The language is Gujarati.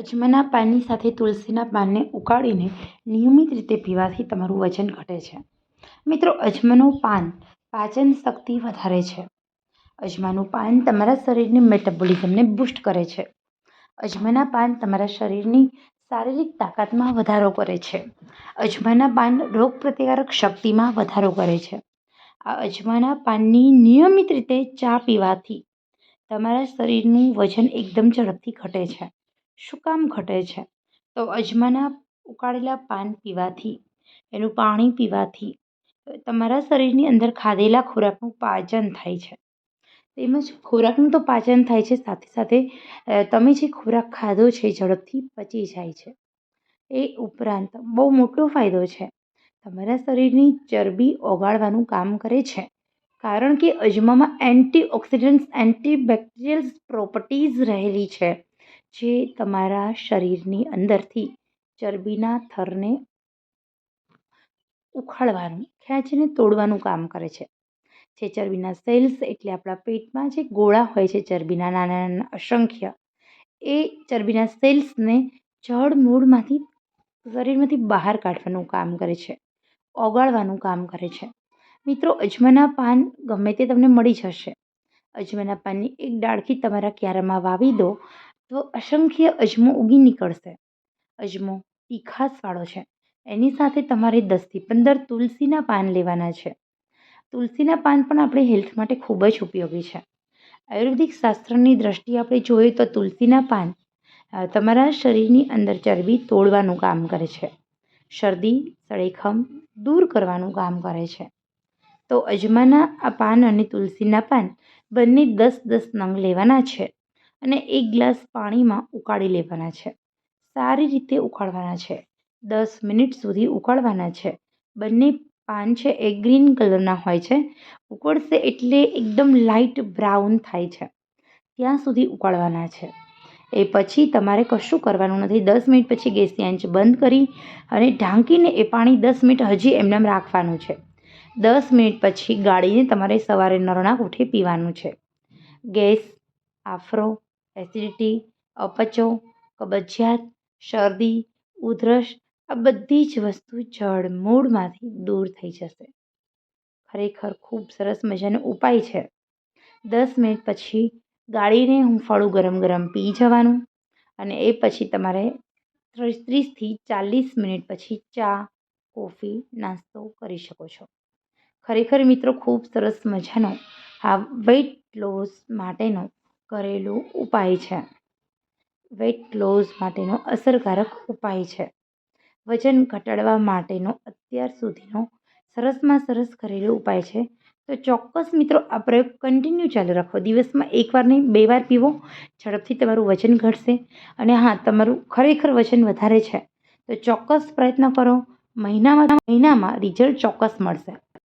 અજમાના પાનની સાથે તુલસીના પાનને ઉકાળીને નિયમિત રીતે પીવાથી તમારું વજન ઘટે છે. મિત્રો અજમાનું પાન પાચન શક્તિ વધારે છે. અજમાનું પાન તમારા શરીરની મેટાબોલિઝમને બૂસ્ટ કરે છે. અજમાના પાન તમારા શરીરની શારીરિક તાકાતમાં વધારો કરે છે. અજમાના પાન રોગપ્રતિકારક શક્તિમાં વધારો કરે છે. આ અજમાના પાનની નિયમિત રીતે ચા પીવાથી તમારા શરીરનું વજન એકદમ ઝડપથી ઘટે છે. શું કામ ઘટે છે? તો અજમાના ઉકાળેલા પાન પીવાથી, એનું પાણી પીવાથી તમારા શરીરની અંદર ખાધેલા ખોરાકનું પાચન થાય છે. તેમજ ખોરાકનું તો પાચન થાય છે, સાથે સાથે તમે જે ખોરાક ખાધો છે ઝડપથી પચી જાય છે. એ ઉપરાંત બહુ મોટો ફાયદો છે. તમારા શરીરની ચરબી ઓગાળવાનું કામ કરે છે. કારણ કે અજમામાં એન્ટીઓક્સિડન્ટ્સ એન્ટીબેક્ટેરિયલ પ્રોપર્ટીઝ રહેલી છે. જે તમારા શરીરની અંદરથી ચરબીના થરને ઉખાડવાનું, ખેંચીને તોડવાનું કામ કરે છે. જે ચરબીના સેલ્સ એટલે આપણા પેટમાં જે ગોળા હોય છે, ચરબીના નાના નાના અસંખ્ય, એ ચરબીના સેલ્સને જડ મૂળમાંથી, શરીરમાંથી બહાર કાઢવાનું કામ કરે છે. ઓગાળવાનું કામ કરે છે. મિત્રો, અજમાના પાન ગમે તે તમને મળી જશે. અજમાના પાનની એક ડાળખી તમારા ક્યારામાં વાવી દો તો અસંખ્ય અજમો ઉગી નીકળશે. અજમો તીખાસવાળો છે. એની સાથે તમારે દસથી પંદર તુલસીના પાન લેવાના છે. તુલસીના પાન પણ આપણે હેલ્થ માટે ખૂબ જ ઉપયોગી છે. આયુર્વેદિક શાસ્ત્રની દ્રષ્ટિએ આપણે જોઈએ તો તુલસીના પાન તમારા શરીરની અંદર ચરબી તોડવાનું કામ કરે છે. શરદી, સળેખમ દૂર કરવાનું કામ કરે છે. તો અજમાના આ પાન અને તુલસીના પાન બંને દસ દસ નંગ લેવાના છે. અને એક ગ્લાસ પાણીમાં ઉકાળી લેવાના છે. સારી રીતે ઉકાળવાના છે. દસ મિનિટ સુધી ઉકાળવાના છે. બંને પાન છે એ ગ્રીન કલરના હોય છે. ઉકળશે એટલે એકદમ લાઇટ બ્રાઉન થાય છે. ત્યાં સુધી ઉકાળવાના છે. એ પછી તમારે કશું કરવાનું નથી. દસ મિનિટ પછી ગેસની આંચ બંધ કરી અને ઢાંકીને એ પાણી દસ મિનિટ હજી એમનેમ રાખવાનું છે. દસ મિનિટ પછી ગાળીને તમારે સવારે નરણા ઉઠે પીવાનું છે. ગેસ, આફરો એસિડિટી અપચો, કબજિયાત, શરદી, ઉધરસ, આ બધી જ વસ્તુ જળ મૂળમાંથી દૂર થઈ જશે. ખરેખર ખૂબ સરસ મજાનો ઉપાય છે. દસ મિનિટ પછી ગાળીને હૂંફાળું ગરમ ગરમ પી જવાનું અને એ પછી તમારે ત્રીસથી ચાલીસ મિનિટ પછી ચા, કોફી, નાસ્તો કરી શકો છો. ખરેખર મિત્રો ખૂબ સરસ મજાનો આ વેઇટ લોસ માટેનો ઘરેલું ઉપાય છે. વેઇટ લોસ માટેનો અસરકારક ઉપાય છે. વજન ઘટાડવા માટેનો અત્યાર સુધીનો સરસમાં સરસ ઘરેલું ઉપાય છે. તો ચોક્કસ મિત્રો, આ પ્રયોગ કન્ટિન્યુ ચાલુ રાખો. દિવસમાં એકવાર નહીં, બે વાર પીવો. ઝડપથી તમારું વજન ઘટશે. અને હા, તમારું ખરેખર વજન વધારે છે. તો ચોક્કસ પ્રયત્ન કરો. મહિનામાં મહિનામાં રિઝલ્ટ ચોક્કસ મળશે.